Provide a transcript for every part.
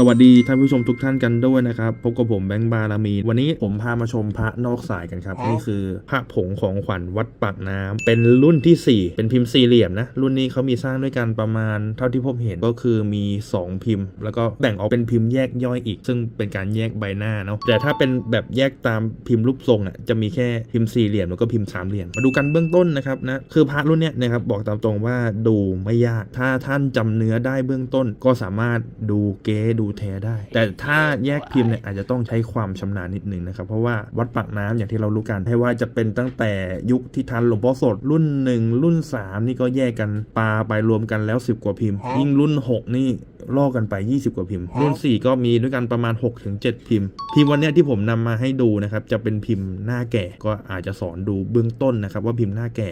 สวัสดีท่านผู้ชมทุกท่านกันด้วยนะครับ พบกับผมแบงค์บารมี วันนี้ผมพามาชมพระนอกสายกันครับ นี่คือพระผงของขวัญวัดปากน้ำเป็นรุ่นที่ 4 เป็นพิมพ์สี่เหลี่ยมนะ รุ่นนี้เขามีสร้างด้วยกันประมาณเท่าที่ผมเห็นก็คือมี 2 พิมพ์ แล้วก็แบ่งออกเป็นพิมพ์แยกย่อยอีก ซึ่งเป็นการแยกใบหน้าเนาะแต่ถ้าเป็นแบบแยกตามพิมพ์รูปทรงอะจะมีแค่พิมพ์สี่เหลี่ยมแล้วก็พิมพ์สามเหลี่ยมมาดูกันเบื้องต้นนะครับนะคือพระรุ่นเนี้ยนะครับบอกตามตรงว่าดูไม่ยาก ถ้าท่านจำเนื้อได้เบื้องต้น ก็สามารถดูเก๊ดูแท้ได้ แต่ถ้าแยกพิมพ์เนี่ยอาจจะต้องใช้ความชำนาญนิดหนึ่งนะครับ เพราะว่าวัดปากน้ำอย่างที่เรารู้กันให้ว่าจะเป็นตั้งแต่ยุคที่ทันหลวงพ่อสดรุ่น 1 รุ่น 3 นี่ก็แยกกันปาไปรวมกันแล้ว 10 กว่าพิมพ์ ยิ่งรุ่น 6 นี่ลอกกันไป 20 กว่าพิมพ์ รุ่น 4 ก็มีด้วยกันประมาณ 6-7 พิมพ์ พิมพ์วันเนี้ยที่ผมนำมาให้ดูนะครับจะเป็นพิมพ์หน้าแก่ก็อาจจะสอนดูเบื้องต้นนะครับว่าพิมพ์หน้าแก่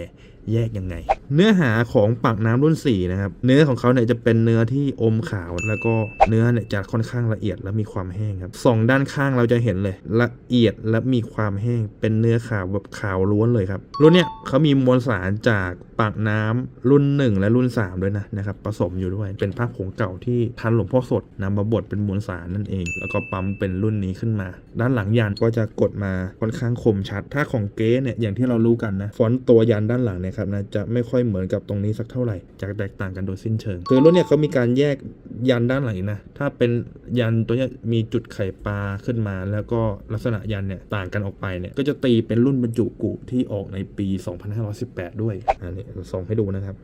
แยกยังไง เนื้อหาของปากน้ำรุ่น4นะครับเนื้อของเขาเนี่ยจะเป็นเนื้อที่อมขาวแล้วก็เนื้อเนี่ยจะค่อนข้างละเอียดและมีความแห้งครับสองด้านข้างเราจะเห็นเลย ละเอียดและมีความแห้ง เป็นเนื้อขาวแบบขาวล้วนเลยครับรุ่นเนี้ยเขามีมวลสารจากปากน้ำรุ่น 1 และรุ่น 3 ด้วยนะนะครับผสมอยู่ด้วยเป็นภาพผงเก่าที่ทันหลวงพ่อสดนำมาบดเป็นมวลสารนั่นเอง แล้วก็ปั๊มเป็นรุ่นนี้ขึ้นมา ด้านหลังยันก็จะกดมาค่อนข้างคมชัด ถ้าของเก๊เนี่ยอย่างที่เรารู้กันนะฟอนต์ตัวยันด้านหลังเนี่ยครับนะจะไม่ค่อยเหมือนกับตรงนี้สักเท่าไหร่จะแตกต่างกันโดยสิ้นเชิงคือรุ่นเนี่ยเขามีการแยกยันด้านหลังนะถ้าเป็นยันตัวเนี้ยมีจุดไข่ปลาขึ้นมา แล้วก็ลักษณะยันเนี่ยต่างกันออกไปเนี่ยก็จะตีเป็นรุ่นบรรจุกุที่ออกในปี 2518 ด้วยอันนี้ส่งให้ดูนะครับ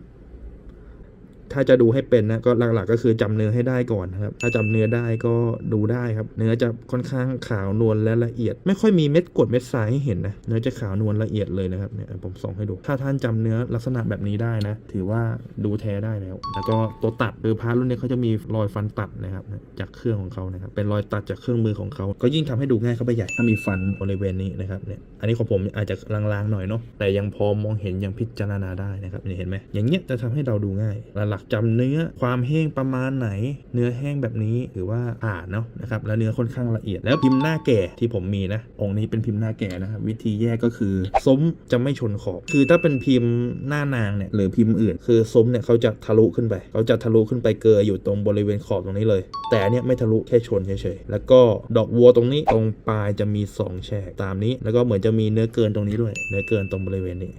ถ้าจะดูให้เป็นนะก็หลักๆก็คือจำเนื้อให้ได้ก่อนนะครับ ถ้าจำเนื้อได้ก็ดูได้ครับ เนื้อจะค่อนข้างขาวนวลและละเอียด ไม่ค่อยมีเม็ดกรดเม็ดทรายให้เห็นนะ เนื้อจะขาวนวลละเอียดเลยนะครับเนี่ยผมส่งให้ดู ถ้าท่านจำเนื้อลักษณะแบบนี้ได้นะ ถือว่าดูแท้ได้แล้ว แล้วก็ตัวตัดคือพาร์ทรุ่นนี้เขาจะมีรอยฟันตัดนะครับจากเครื่องของเขานะครับ เป็นรอยตัดจากเครื่องมือของเขา ก็ยิ่งทำให้ดูง่ายเข้าไปใหญ่ ถ้ามีฟันบริเวณนี้นะครับเนี่ย อันนี้ของผมอาจจะลางๆหน่อยเนาะ แต่ยังพอมองเห็นยังพิจารณาได้นะครับเห็นไหมอย่างเงี้ยจะทำให้เราดูง่ายหลักๆจำเนื้อความแห้งประมาณไหน เนื้อแห้งแบบนี้ถือว่าผ่านเนาะนะครับแล้วเนื้อค่อนข้างละเอียด แล้วพิมพ์หน้าแก่ที่ผมมีนะองค์นี้เป็นพิมพ์หน้าแก่นะครับวิธีแยกก็คือซุ้มจะไม่ชนขอบ คือถ้าเป็นพิมพ์หน้านางเนี่ยหรือพิมพ์อื่น คือซุ้มเนี่ยเขาจะทะลุขึ้นไปเขาจะทะลุขึ้นไปเกยอยู่ตรงบริเวณขอบตรงนี้เลย แต่เนี้ยไม่ทะลุแค่ชนเฉยๆแล้วก็ดอกวัวตรงนี้ตรงปลายจะมีสองแฉกตามนี้ แล้วก็เหมือนจะมีเนื้อเกินตรงนี้ด้วย เนื้อเกินตรงบริเวณนี้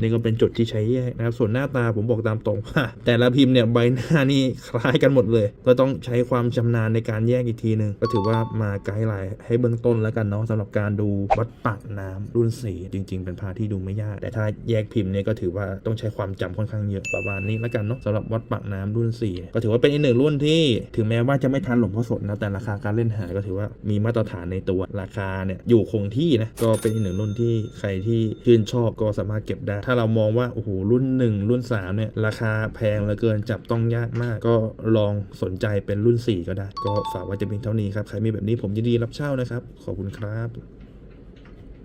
นี่ก็เป็นจุดที่ใช้แยกนะครับ ส่วนหน้าตาผมบอกตามตรงว่าแต่ละพิมพ์เนี่ยใบหน้านี่คล้ายกันหมดเลย ก็ต้องใช้ความชำนาญในการแยกอีกทีหนึ่งก็ถือว่ามาไกด์ไลน์ให้เบื้องต้นแล้วกันเนาะสำหรับการดูวัดปากน้ำรุ่นสีจริง ๆ เป็นพาที่ดูไม่ยาก แต่ถ้าแยกพิมพ์เนี่ยก็ถือว่าต้องใช้ความจำค่อนข้างเยอะประมาณนี้แล้วกันเนาะสำหรับวัดปากน้ำรุ่นสี่ก็ถือว่าเป็นอีกหนึ่งรุ่นที่ถึงแม้ว่าจะไม่ทันหลวงพ่อสดนะแต่ราคาการเล่นหาก็ถือว่ามีมาตรฐานในตัวราคาเนี่ยอยู่คงที่นะก็เป็นอีกหนึ่งรุ่นที่ใครที่ชื่นชอบก็สามารถเก็บได้ถ้าเรามองว่าโอ้โหรุ่น 1 รุ่น3เนี่ยราคาแพงเหลือเกินจับต้องยากมาก ก็ลองสนใจเป็นรุ่น 4 ก็ได้ ก็ฝากไว้จะเพียงเท่านี้ครับ ใครมีแบบนี้ผมยินดีรับเช่านะครับ ขอบคุณครับ